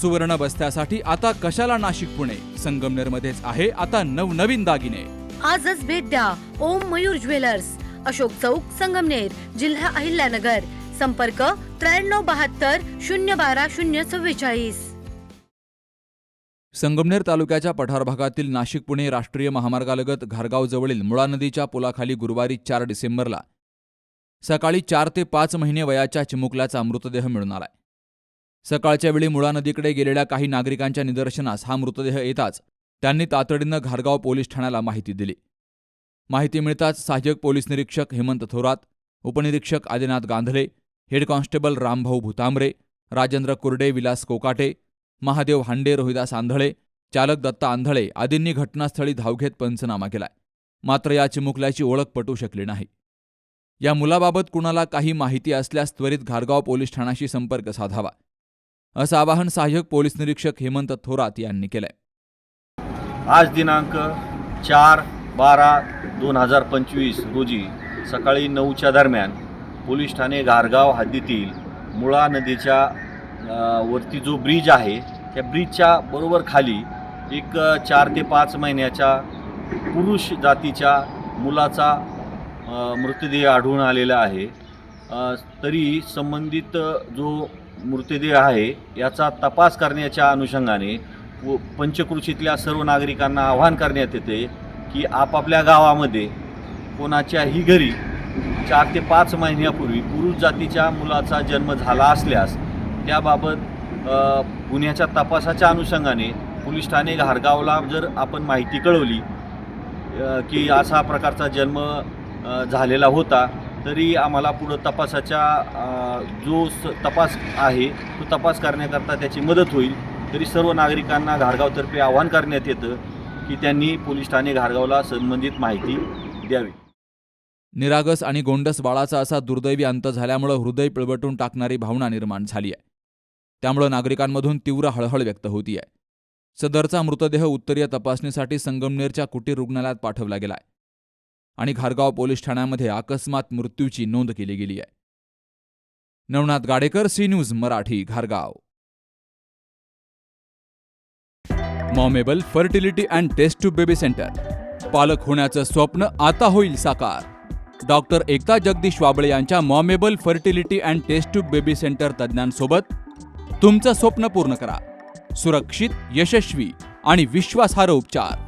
सुवर्ण बस्त्यासाठी आता कशाला नाशिक पुणे? संगमनेर मध्येच आहे आता नवनवीन दागिने. आजच भेट द्या ओम मयूर ज्वेलर्स. अशोक चौक संगमनेर जिल्हा अहिल्यानगर. संपर्क त्र्याण्णव बहात्तर शून्य बारा शून्य चव्वेचाळीस. संगमनेर तालुक्याच्या पठार भागातील नाशिक पुणे राष्ट्रीय महामार्गालगत घारगाव जवळील मुळा नदीच्या पुलाखाली गुरुवारी चार डिसेंबरला सकाळी चार ते पाच महिने वयाच्या चिमुकल्याचा मृतदेह मिळून आलाय. सकाळच्या वेळी मुळा नदीकडे गेलेल्या काही नागरिकांच्या निदर्शनास हा मृतदेह येताच त्यांनी तातडीनं घारगाव पोलीस ठाण्याला माहिती दिली. माहिती मिळताच सहाय्यक पोलीस निरीक्षक हेमंत थोरात उपनिरीक्षक आदिनाथ गांधले हेड कॉन्स्टेबल रामभाऊ भुतांबरे राजेंद्र कुर्डे विलास कोकाटे महादेव हांडे रोहिदास आंधळे चालक दत्ता आंधळे आदींनी घटनास्थळी धाव घेत पंचनामा केलाय. मात्र या चिमुकल्याची ओळख पटू शकली नाही. या मुलाबाबत कुणाला काही माहिती असल्यास त्वरित घारगाव पोलीस ठाण्याशी संपर्क साधावा. असं आवाहन सहाय्यक पोलीस निरीक्षक हेमंत थोरात यांनी केलंय. आज दिनांक चार बारा दोन हजार पंचवीस रोजी सकाळी नऊच्या दरम्यान पोलीस ठाणे घारगाव हद्दीतील मुळा नदीच्या वरती जो ब्रिज आहे त्या ब्रिजच्या बरोबर खाली एक चार ते पाच महिन्याच्या पुरुष जातीच्या मुलाचा मृतदेह आढळून आलेला आहे. तरी संबंधित जो मृतदेह आहे याचा तपास करण्याच्या अनुषंगाने व पंचकृषीतल्या सर्व नागरिकांना आवाहन करण्यात येते की आपापल्या गावामध्ये कोणाच्याही घरी चार ते पाच महिन्यापूर्वी पुरुष जातीच्या मुलाचा जन्म झाला असल्यास त्याबाबत गुन्ह्याच्या तपासाच्या अनुषंगाने पोलीस ठाणे घारगावला जर आपण माहिती कळवली की असा प्रकारचा जन्म झालेला होता तरी आम्हाला पुढं तपासाच्या जो स तपास आहे तो तपास करण्याकरता त्याची मदत होईल. तरी सर्व नागरिकांना घारगावतर्फे आवाहन करण्यात येतं की त्यांनी पोलीस ठाणे घारगावला संबंधित माहिती द्यावी. निरागस आणि गोंडस बाळाचा असा दुर्दैवी अंत झाल्यामुळं हृदय पिळवटून टाकणारी भावना निर्माण झाली आहे. त्यामुळं नागरिकांमधून तीव्र हळहळ व्यक्त होतीये. सदरचा मृतदेह उत्तरीय तपासणीसाठी संगमनेरच्या कुटीर रुग्णालयात पाठवला गेलाय. आणि घारगाव पोलीस ठाण्यामध्ये अकस्मात मृत्यूची नोंद केली गेली आहे. नवनाथ गाडेकर सी न्यूज मराठी घारगाव मॉमेबल fertility and test tube baby centre. पालक होण्याचं स्वप्न आता होईल साकार. डॉक्टर एकता जगदीश वाबळे यांच्या मॉमेबल fertility and test tube baby centre तज्ज्ञांसोबत तुमचं स्वप्न पूर्ण करा. सुरक्षित यशस्वी आणि विश्वासार्ह उपचार.